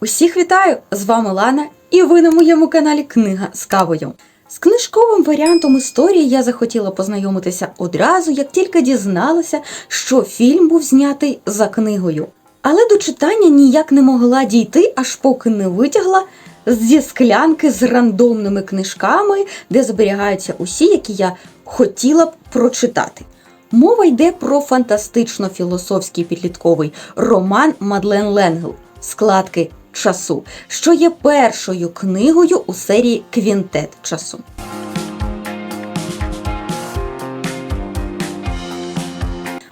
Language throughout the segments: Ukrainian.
Усіх вітаю! З вами Лана, і ви на моєму каналі Книга з кавою. З книжковим варіантом історії я захотіла познайомитися одразу, як тільки дізналася, що фільм був знятий за книгою. Але до читання ніяк не могла дійти, аж поки не витягла зі склянки з рандомними книжками, де зберігаються усі, які я хотіла б прочитати. Мова йде про фантастично-філософський підлітковий роман Мадлен Ленгел Складки часу, що є першою книгою у серії Квінтет часу.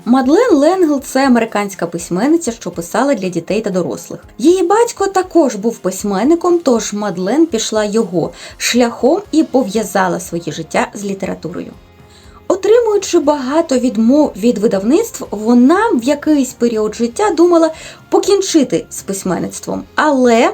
Мадлен Ленгел це американська письменниця, що писала для дітей та дорослих. Її батько також був письменником, тож Мадлен пішла його шляхом і пов'язала своє життя з літературою. Отримуючи багато відмов від видавництв, вона в якийсь період життя думала покінчити з письменництвом, але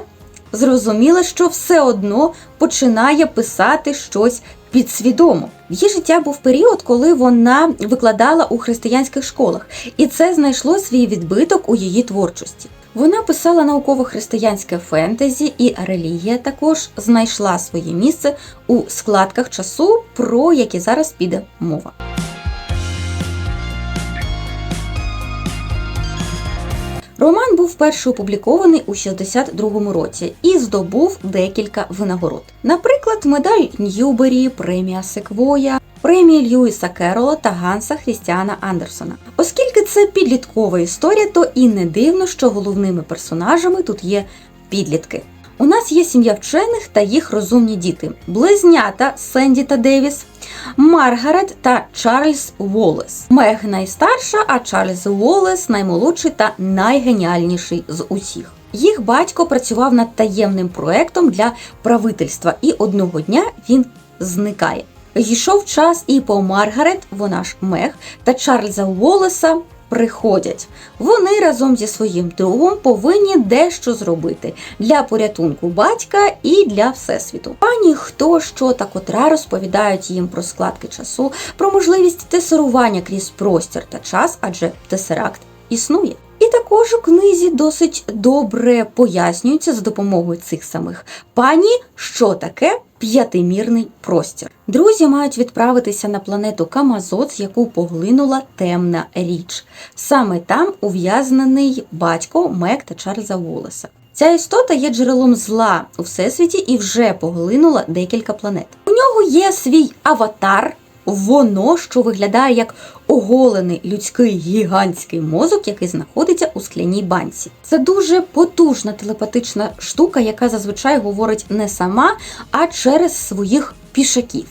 зрозуміла, що все одно починає писати щось підсвідомо. В її життя був період, коли вона викладала у християнських школах, і це знайшло свій відбиток у її творчості. Вона писала науково-християнське фентезі, і релігія також знайшла своє місце у складках часу, про які зараз піде мова. Роман був вперше опублікований у 62-му році і здобув декілька винагород. Наприклад, медаль Ньюбері, премія Секвоя, премії Льюіса Керола та Ганса Хрістіана Андерсона. Оскільки це підліткова історія, то і не дивно, що головними персонажами тут є підлітки. У нас є сім'я вчених та їх розумні діти: близнята Сенді та Девіс, Маргарет та Чарльз Уоллес. Мег найстарша, а Чарльз Уоллес наймолодший та найгеніальніший з усіх. Їх батько працював над таємним проектом для правительства, і одного дня він зникає. Йшов час, і по Маргарет, вона ж Мег, та Чарльза Уоллеса приходять. Вони разом зі своїм другом повинні дещо зробити для порятунку батька і для всесвіту. Пані хто що та котра розповідають їм про складки часу, про можливість тесерування крізь простір та час, адже тесеракт існує. І також у книзі досить добре пояснюється за допомогою цих самих пані, що таке п'ятимірний простір. Друзі мають відправитися на планету Камазот, яку поглинула темна річ. Саме там ув'язнений батько Мек та Чарльза Волеса. Ця істота є джерелом зла у всесвіті і вже поглинула декілька планет. У нього є свій аватар. Воно, що виглядає як оголений людський гігантський мозок, який знаходиться у скляній банці. Це дуже потужна телепатична штука, яка зазвичай говорить не сама, а через своїх пішаків.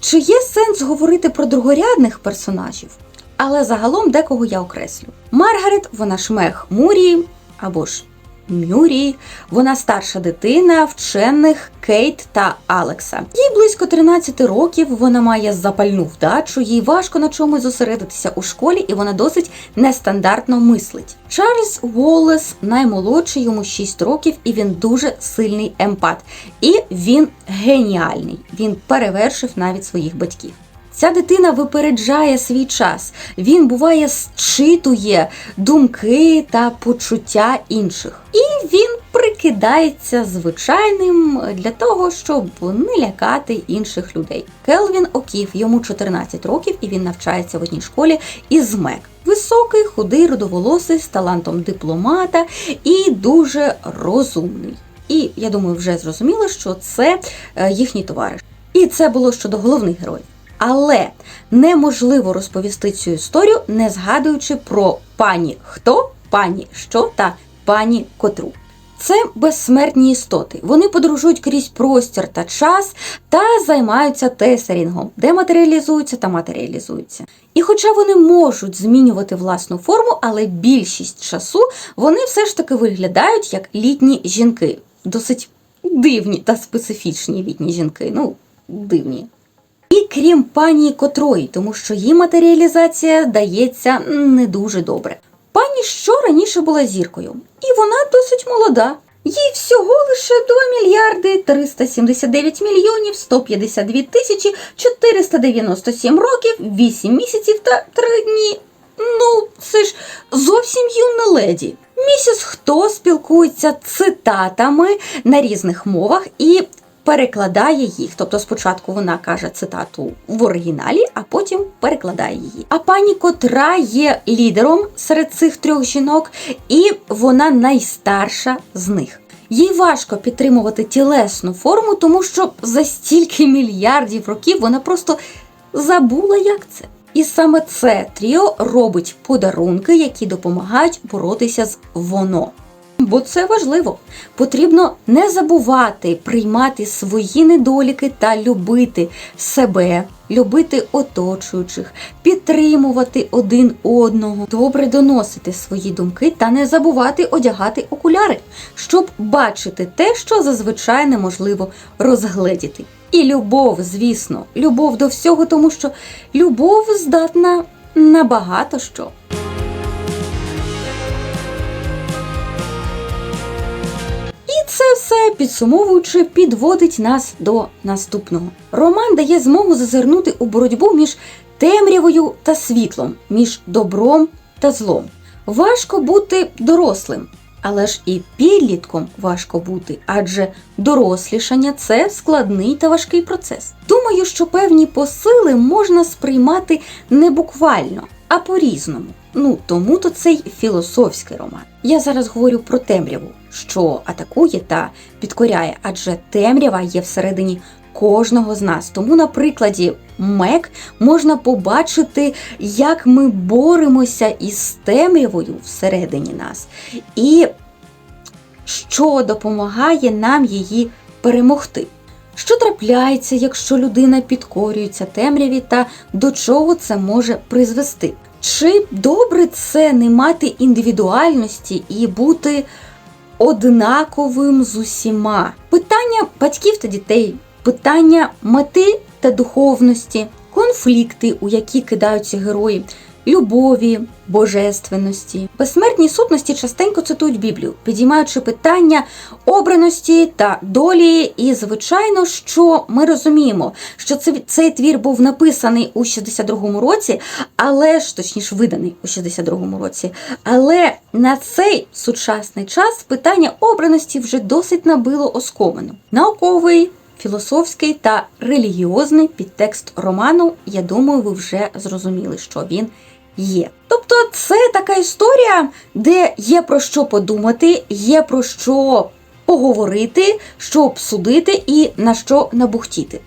Чи є сенс говорити про другорядних персонажів? Але загалом декого я окреслю. Маргарет, вона ж мех Мурі або ж Мюрі, вона старша дитина вчених Кейт та Алекса. Їй близько 13 років. Вона має запальну вдачу, їй важко на чомусь зосередитися у школі, і вона досить нестандартно мислить. Чарльз Уоллес наймолодший, йому 6 років, і він дуже сильний емпат. І він геніальний. Він перевершив навіть своїх батьків. Ця дитина випереджає свій час. Він буває зчитує думки та почуття інших. І він прикидається звичайним для того, щоб не лякати інших людей. Келвін Окіф, йому 14 років, і він навчається в одній школі із МЕК. Високий, худий, родоволосий, з талантом дипломата і дуже розумний. І я думаю, вже зрозуміло, що це е, їхній товариш. І це було щодо головних героїв. Але неможливо розповісти цю історію, не згадуючи про пані хто, пані що та пані котру. Це безсмертні істоти. Вони подорожують крізь простір та час та займаються тесерінгом, де матеріалізуються та матеріалізуються. І хоча вони можуть змінювати власну форму, але більшість часу вони все ж таки виглядають як літні жінки. Досить дивні та специфічні літні жінки. Ну, дивні. Крім пані котрої, тому що її матеріалізація дається не дуже добре. Пані що раніше була зіркою, і вона досить молода. Їй всього лише 2 мільярди 379 мільйонів 152 тисячі 497 років, 8 місяців та 3 дні. Ну, це ж зовсім юна леді. Місіс Хто спілкується цитатами на різних мовах і перекладає їх. Тобто спочатку вона каже цитату в оригіналі, а потім перекладає її. А пані котра є лідером серед цих трьох жінок, і вона найстарша з них. Їй важко підтримувати тілесну форму, тому що за стільки мільярдів років вона просто забула, як це. І саме це тріо робить подарунки, які допомагають боротися з воно. Бо це важливо. Потрібно не забувати приймати свої недоліки та любити себе, любити оточуючих, підтримувати один одного, добре доносити свої думки та не забувати одягати окуляри, щоб бачити те, що зазвичай неможливо розгледіти. І любов, звісно, любов до всього, тому що любов здатна на багато що. Підсумовуючи, підводить нас до наступного. Роман дає змогу зазирнути у боротьбу між темрявою та світлом, між добром та злом. Важко бути дорослим, але ж і підлітком важко бути, адже дорослішання це складний та важкий процес. Думаю, що певні посили можна сприймати не буквально, а по-різному. Ну тому то цей філософський роман. Я зараз говорю про темряву, що атакує та підкоряє, адже темрява є всередині кожного з нас. Тому на прикладі Мек можна побачити, як ми боремося із темрявою всередині нас, і що допомагає нам її перемогти. Що трапляється, якщо людина підкорюється темряві, та до чого це може призвести? Чи добре це не мати індивідуальності і бути однаковим з усіма? Питання батьків та дітей, питання мети та духовності, конфлікти, у які кидаються герої, любові, божественності. Безсмертні сутності частенько цитують Біблію, підіймаючи питання обраності та долі. І, звичайно, що ми розуміємо, що цей, цей твір був написаний у 62-му році, але ж точніше виданий у 62-му році. Але на цей сучасний час питання обраності вже досить набило оскомину. Науковий. Філософський та релігіозний підтекст роману, я думаю, ви вже зрозуміли, що він є. Тобто, це така історія, де є про що подумати, є про що поговорити, що обсудити і на що набухтіти.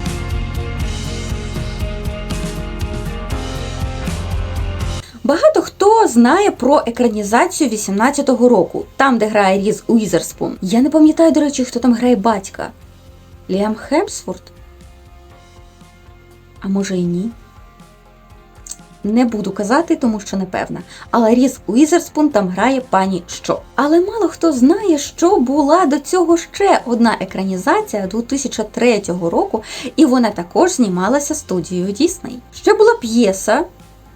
Багато хто знає про екранізацію 18-го року, там, де грає Різ Уізерспун. Я не пам'ятаю, до речі, хто там грає батька. Ліам Хемсворт? А може і ні? Не буду казати, тому що не певна. Але Різ Уізерспун там грає пані що. Але мало хто знає, що була до цього ще одна екранізація 2003 року, і вона також знімалася студією Дісней. Ще була п'єса,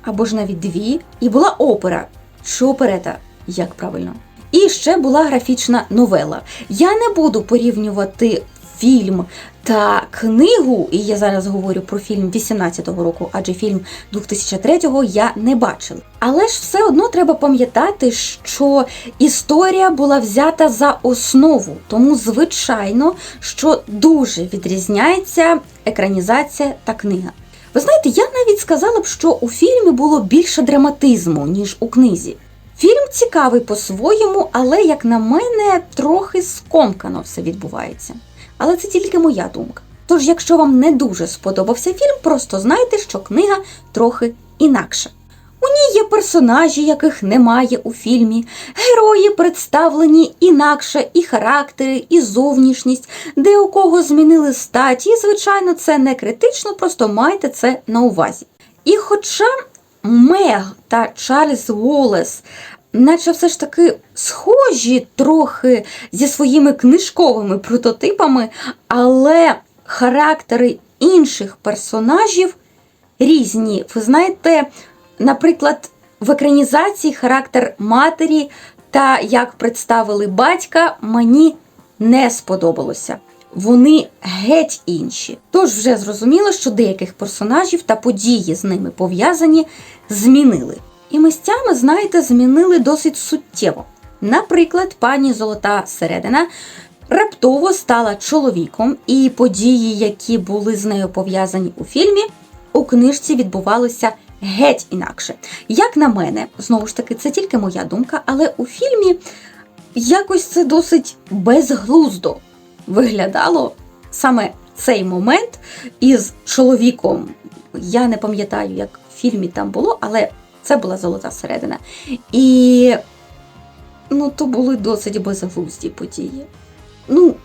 або ж навіть дві, і була опера чи оперета, як правильно. І ще була графічна новела. Я не буду порівнювати фільм та книгу, і я зараз говорю про фільм 18-го року, адже фільм 2003-го я не бачила. Але ж все одно треба пам'ятати, що історія була взята за основу, тому звичайно, що дуже відрізняється екранізація та книга. Ви знаєте, я навіть сказала б, що у фільмі було більше драматизму, ніж у книзі. Фільм цікавий по-своєму, але, як на мене, трохи скомкано все відбувається. Але це тільки моя думка. Тож, якщо вам не дуже сподобався фільм, просто знайте, що книга трохи інакша. У ній є персонажі, яких немає у фільмі, герої представлені інакше, і характери, і зовнішність, де у кого змінили статі, і, звичайно, це не критично, просто майте це на увазі. І хоча Мег та Чарльз Уоллес наче все ж таки схожі трохи зі своїми книжковими прототипами, але характери інших персонажів різні. Ви знаєте, наприклад, в екранізації характер матері та як представили батька мені не сподобалося. Вони геть інші. Тож вже зрозуміло, що деяких персонажів та події з ними пов'язані змінили. І місцями, знаєте, змінили досить суттєво. Наприклад, пані Золота Середина раптово стала чоловіком, і події, які були з нею пов'язані у фільмі, у книжці відбувалося геть інакше. Як на мене, знову ж таки, це тільки моя думка, але у фільмі якось це досить безглуздо виглядало саме цей момент із чоловіком. Я не пам'ятаю, як в фільмі там було, але це була золота середина. І ну, то були досить безглузді події. Ну,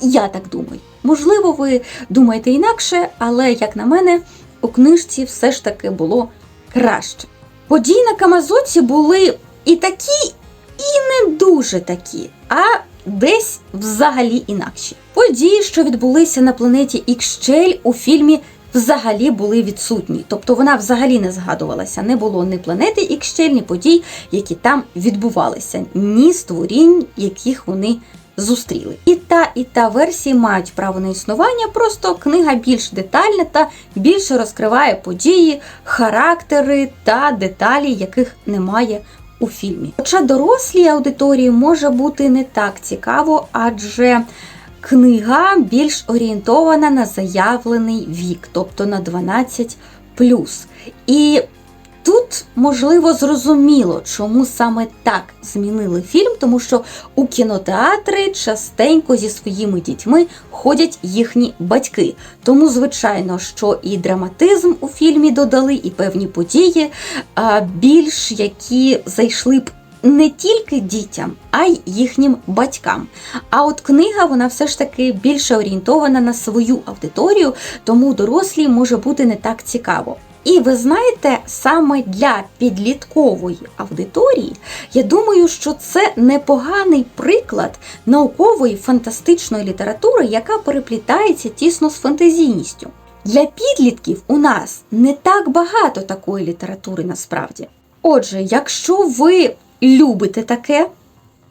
я так думаю. Можливо, ви думаєте інакше, але, як на мене, у книжці все ж таки було краще. Події на Камазоці були і такі, і не дуже такі, а десь взагалі інакші. Події, що відбулися на планеті Ікщель у фільмі. Взагалі були відсутні, тобто вона взагалі не згадувалася. Не було ні планети Ікщель, ні подій, які там відбувалися, ні створінь, яких вони зустріли. І та, і та версії мають право на існування, просто книга більш детальна та більше розкриває події, характери та деталі, яких немає у фільмі. Хоча дорослій аудиторії може бути не так цікаво, адже книга більш орієнтована на заявлений вік, тобто на 12 І тут можливо зрозуміло, чому саме так змінили фільм, тому що у кінотеатри частенько зі своїми дітьми ходять їхні батьки. Тому, звичайно, що і драматизм у фільмі додали, і певні події більш які зайшли б. Не тільки дітям, а й їхнім батькам. А от книга вона все ж таки більше орієнтована на свою аудиторію, тому дорослій може бути не так цікаво. І ви знаєте, саме для підліткової аудиторії, я думаю, що це непоганий приклад наукової фантастичної літератури, яка переплітається тісно з фантазійністю. Для підлітків у нас не так багато такої літератури насправді. Отже, якщо ви любите таке,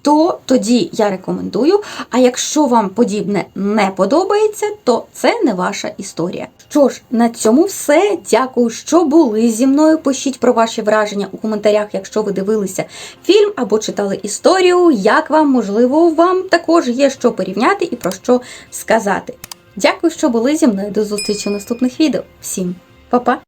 то тоді я рекомендую. А якщо вам подібне не подобається, то це не ваша історія. Що ж, на цьому все. Дякую, що були зі мною. Пишіть про ваші враження у коментарях, якщо ви дивилися фільм або читали історію. Як вам, можливо, вам також є що порівняти і про що сказати. Дякую, що були зі мною. До зустрічі в наступних відео. Всім па-па!